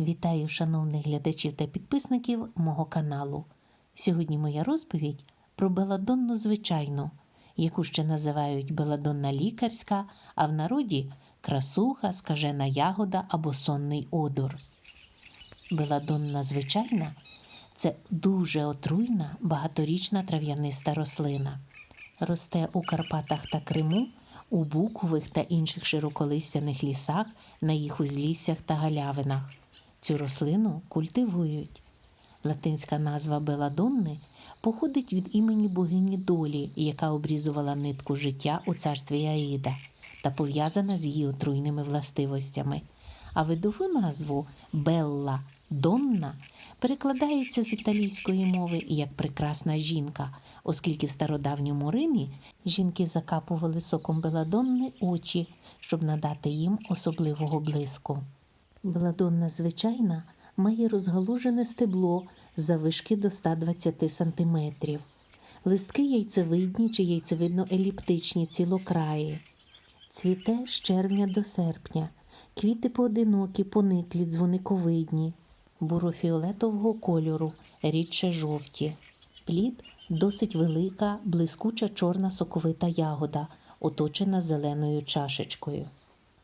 Вітаю шановних глядачів та підписників мого каналу. Сьогодні моя розповідь про беладонну звичайну, яку ще називають беладонна лікарська, а в народі красуха, скажена ягода або сонний одур. Беладонна звичайна це дуже отруйна багаторічна трав'яниста рослина. Росте у Карпатах та Криму, у букових та інших широколистяних лісах, на їх узліссях та галявинах. Цю рослину культивують. Латинська назва Беладонни походить від імені богині долі, яка обрізувала нитку життя у царстві Аїда та пов'язана з її отруйними властивостями. А видову назву Белла Донна перекладається з італійської мови як прекрасна жінка, оскільки в стародавньому Римі жінки закапували соком Беладонни очі, щоб надати їм особливого блиску. Беладонна звичайна має розгалужене стебло завишки до 120 см. Листки яйцевидні чи яйцевидно-еліптичні цілокраї. Цвіте з червня до серпня. Квіти поодинокі, пониклі, дзвониковидні, бурофіолетового кольору, рідше жовті. Плід досить велика, блискуча чорна соковита ягода, оточена зеленою чашечкою.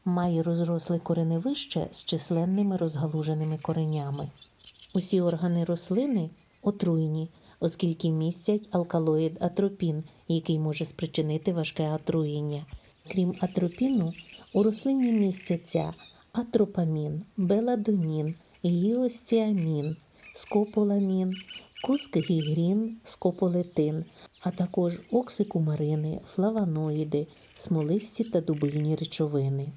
Має розросле кореневище з численними розгалуженими коренями. Усі органи рослини отруйні, оскільки містять алкалоїд атропін, який може спричинити важке отруєння. Крім атропіну, у рослині містяться атропамін, беладонін, гіостіамін, скополамін, кускгігрін, скополетин, а також оксикумарини, флавоноїди, смолисті та дубильні речовини.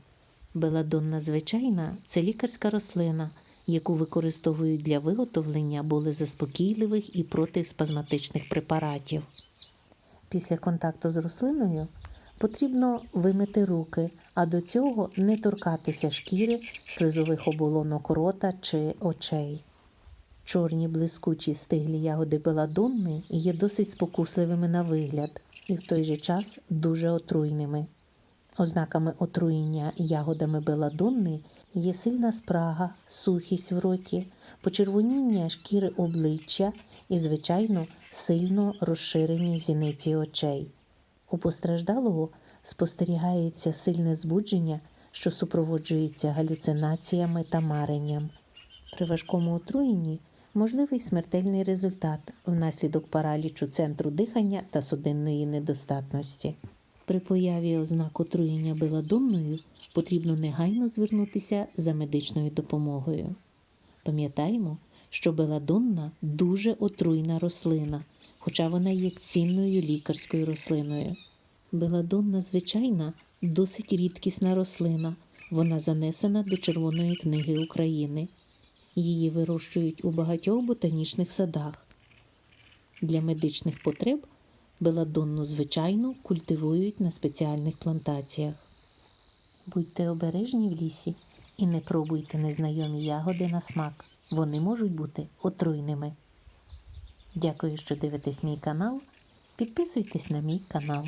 Беладонна звичайна це лікарська рослина, яку використовують для виготовлення болезаспокійливих і протиспазматичних препаратів. Після контакту з рослиною потрібно вимити руки, а до цього не торкатися шкіри, слизових оболонок рота чи очей. Чорні блискучі стиглі ягоди беладонни є досить спокусливими на вигляд і в той же час дуже отруйними. Ознаками отруєння ягодами беладонни є сильна спрага, сухість в роті, почервоніння шкіри обличчя і, звичайно, сильно розширені зіниці очей. У постраждалого спостерігається сильне збудження, що супроводжується галюцинаціями та маренням. При важкому отруєнні можливий смертельний результат внаслідок паралічу центру дихання та судинної недостатності. При появі ознак отруєння беладонною потрібно негайно звернутися за медичною допомогою. Пам'ятаємо, що беладонна дуже отруйна рослина, хоча вона є цінною лікарською рослиною. Беладонна звичайна досить рідкісна рослина. Вона занесена до Червоної книги України. Її вирощують у багатьох ботанічних садах. Для медичних потреб беладонну звичайну культивують на спеціальних плантаціях. Будьте обережні в лісі і не пробуйте незнайомі ягоди на смак. Вони можуть бути отруйними. Дякую, що дивитесь мій канал. Підписуйтесь на мій канал.